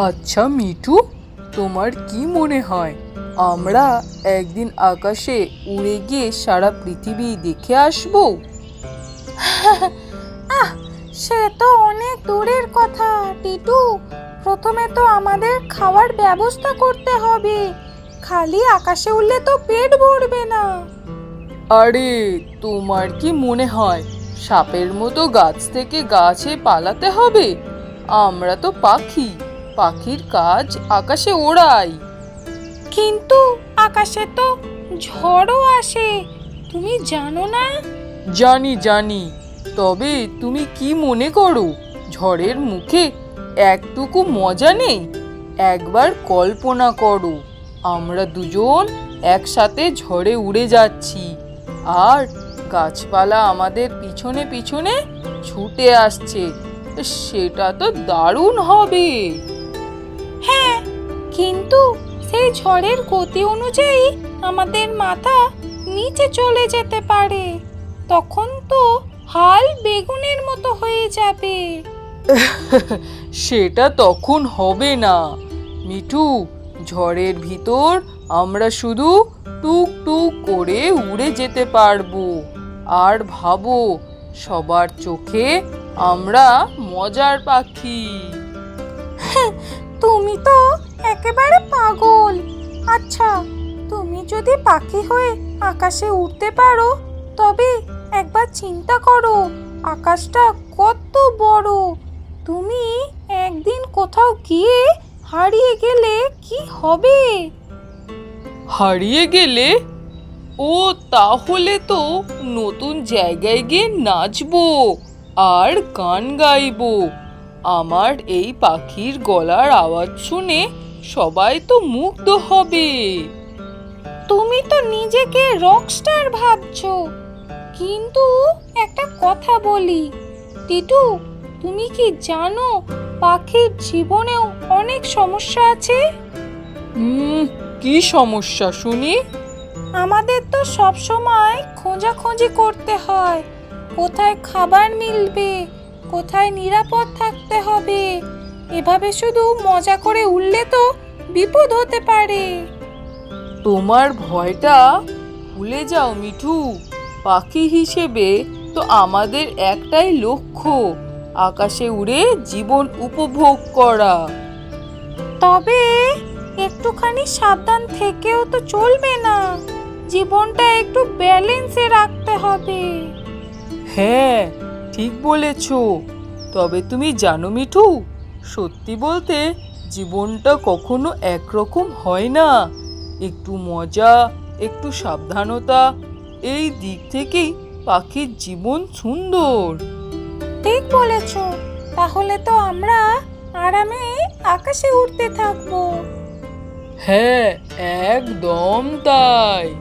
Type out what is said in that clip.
আচ্ছা মিঠু তোমার কি মনে হয়? আমরা একদিন আকাশে উড়ে গিয়ে সারা পৃথিবী দেখে আসব? আহ সে তো অনেক দূরের কথা টিটু। প্রথমে তো আমাদের খাওয়ার ব্যবস্থা করতে হবে। খালি আকাশে উঠলে তো পেট ভরবে না। আরে তোমার কি মনে হয় সাপের মতো গাছ থেকে গাছে পালাতে হবে? আমরা তো পাখি। পাখির কাজ আকাশে ওড়াই। কিন্তু আকাশে তো ঝড়ও আসে তুমি জানো না? জানি জানি। তবে তুমি কি মনে করো ঝড়ের মুখে একটুকু মজা নেই? একবার কল্পনা করো আমরা দুজন একসাথে ঝড়ে উড়ে যাচ্ছি আর গাছপালা আমাদের পিছনে পিছনে ছুটে আসছে। সেটা তো দারুণ হবে। হ্যাঁ কিন্তু সেই ঝড়ের গতি অনুযায়ী আমাদের মাথা নিচে চলে যেতে পারে। তখন তো হাল বেগুনের মতো হয়ে যাবে। সেটা তখন হবে না। মিঠু ঝড়ের ভিতর আমরা শুধু টুক টুক করে উড়ে যেতে পারব। আর ভাবো সবার চোখে আমরা মজার পাখি। তুমি তো একেবারে পাগল। আচ্ছা তুমি যদি পাখি হয়ে আকাশে উঠতে পারো, তবে একবার চিন্তা করো, আকাশটা কত বড়। তুমি একদিন কোথাও গিয়ে হারিয়ে গেলে কি হবে? হারিয়ে গেলে? ও, তাহলে তো নতুন জায়গায় গিয়ে নাচবো আর গান গাইবো। আমার এই পাখির গলার আওয়াজ শুনে সবাই তো মুগ্ধ হবে। তুমি তো নিজেকে রকস্টার ভাবছ। কিন্তু একটা কথা বলি। টিটু তুমি কি জানো পাখির জীবনেও অনেক সমস্যা আছে? হুম কি সমস্যা শুনি? আমাদের তো সব সময় খোঁজাখুঁজি করতে হয়। কোথায় খাবার মিলবে? কোথায় নিরাপদ থাকতে হবে? এভাবে শুধু মজা করে উঠলে তো বিপদ হতে পারে। তোমার ভয়টা ভুলে যাও মিঠু। পাখি হিসেবে তো আমাদের একটাই লক্ষ্য আকাশে উড়ে জীবন উপভোগ করা। তবে একটুখানি সাবধান থেকেও তো চলবে না। জীবনটা একটু ব্যালেন্সে রাখতে হবে। হ্যাঁ ঠিক বলেছ। তবে তুমি জানো মিঠু সত্যি বলতে জীবনটা কখনো একরকম হয় না। একটু মজা একটু সাবধানতা এই দিক থেকেই পাখির জীবন সুন্দর। ঠিক বলেছ। তাহলে তো আমরা আরামে আকাশে উঠতে থাকব। হ্যাঁ একদম তাই।